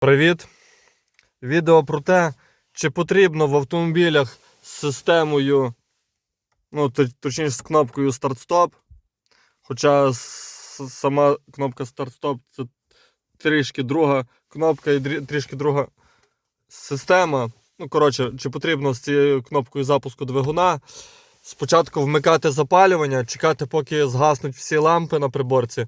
Привіт! Відео про те, чи потрібно в автомобілях з системою, ну, точніше з кнопкою старт-стоп. Хоча сама кнопка старт-стоп це трішки друга кнопка і трішки друга система. Ну, коротше, чи потрібно з цією кнопкою запуску двигуна спочатку вмикати запалювання, чекати, поки згаснуть всі лампи на приборці,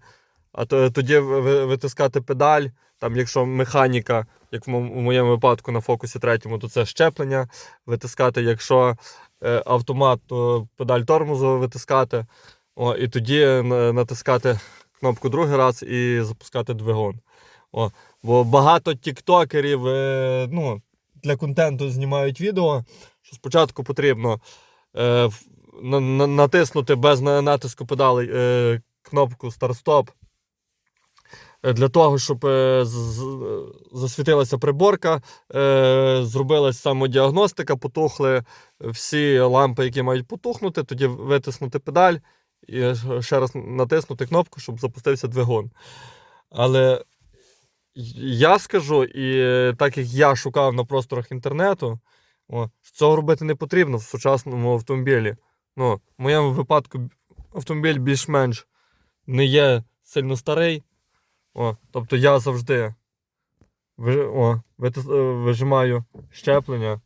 а то, тоді ви- ви- витискати педаль. Там, якщо механіка, як в моєму випадку на фокусі третьому, то це щеплення витискати. Якщо е, автомат, то педаль тормозу витискати. О, і тоді натискати кнопку другий раз і запускати двигун. О, бо багато тіктокерів е, ну, для контенту знімають відео, що спочатку потрібно е, натиснути без натиску педалей е, кнопку старт-стоп. Для того, щоб е, засвітилася приборка, е, зробилась самодіагностика, потухли всі лампи, які мають потухнути, тоді витиснути педаль і ще раз натиснути кнопку, щоб запустився двигун. Але я скажу, і так як я шукав на просторах інтернету, цього робити не потрібно в сучасному автомобілі. Ну, в моєму випадку автомобіль більш-менш не є сильно старий. О, тобто я завжди ви- о, витис- е, вижимаю щеплення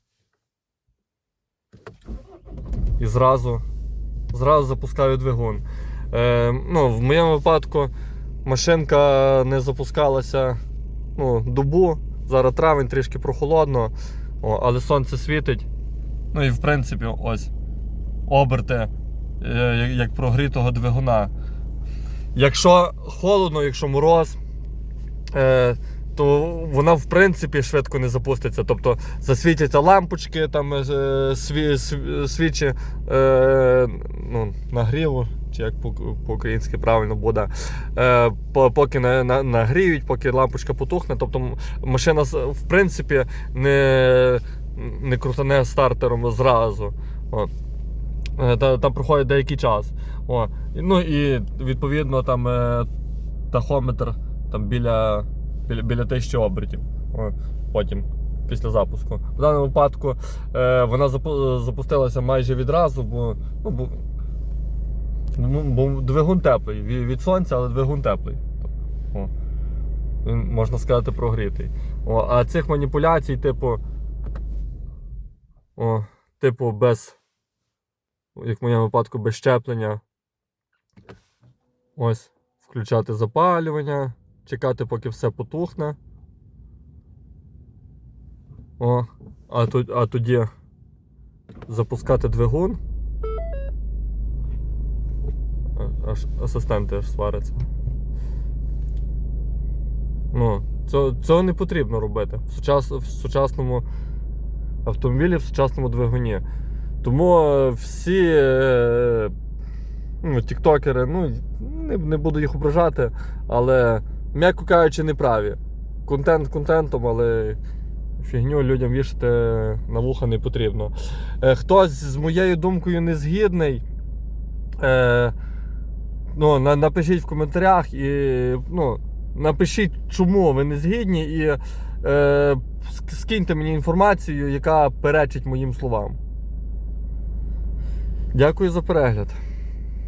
і зразу, зразу запускаю двигун. Е, ну, в моєму випадку машинка не запускалася ну, добу. Зараз травень трішки прохолодно, о, але сонце світить. Ну і в принципі, ось оберти е, як прогрітого двигуна. Якщо холодно, якщо мороз, е, то вона в принципі швидко не запуститься. Тобто засвітяться лампочки, там е, сві, сві- свічі е, ну, нагріву, чи як по- по-українськи правильно буде. Е, поки на, на, нагріють, поки лампочка потухне. Тобто машина в принципі не, не крутане стартером зразу. От. Е, Та, там проходить деякий час. О, ну і відповідно там е, тахометр там біля, біля, біля 1000 обертів. О, потім, після запуску. В даному випадку е, вона запустилася майже відразу, бо, ну, бо, ну, бо двигун теплий. Від сонця, але двигун теплий. О, він, можна сказати, прогрітий. О, а цих маніпуляцій, типу. О, типу, без як в моєму випадку, без щеплення. Ось, включати запалювання, чекати, поки все потухне. О, а, тут, а тоді запускати двигун. Аж асистенти аж сваряться. Ну, цього, цього не потрібно робити в, сучас, в сучасному автомобілі, в сучасному двигуні. Тому е, всі е, ну, тіктокери, ну, не, не буду їх ображати, але, м'яко кажучи, не праві. Контент контентом, але фігню людям вішати на вуха не потрібно. Е, хтось з моєю думкою не згідний. Ну, на, напишіть в коментарях і ну, напишіть, чому ви не згідні, і е, скиньте мені інформацію, яка перечить моїм словам. Дякую за перегляд.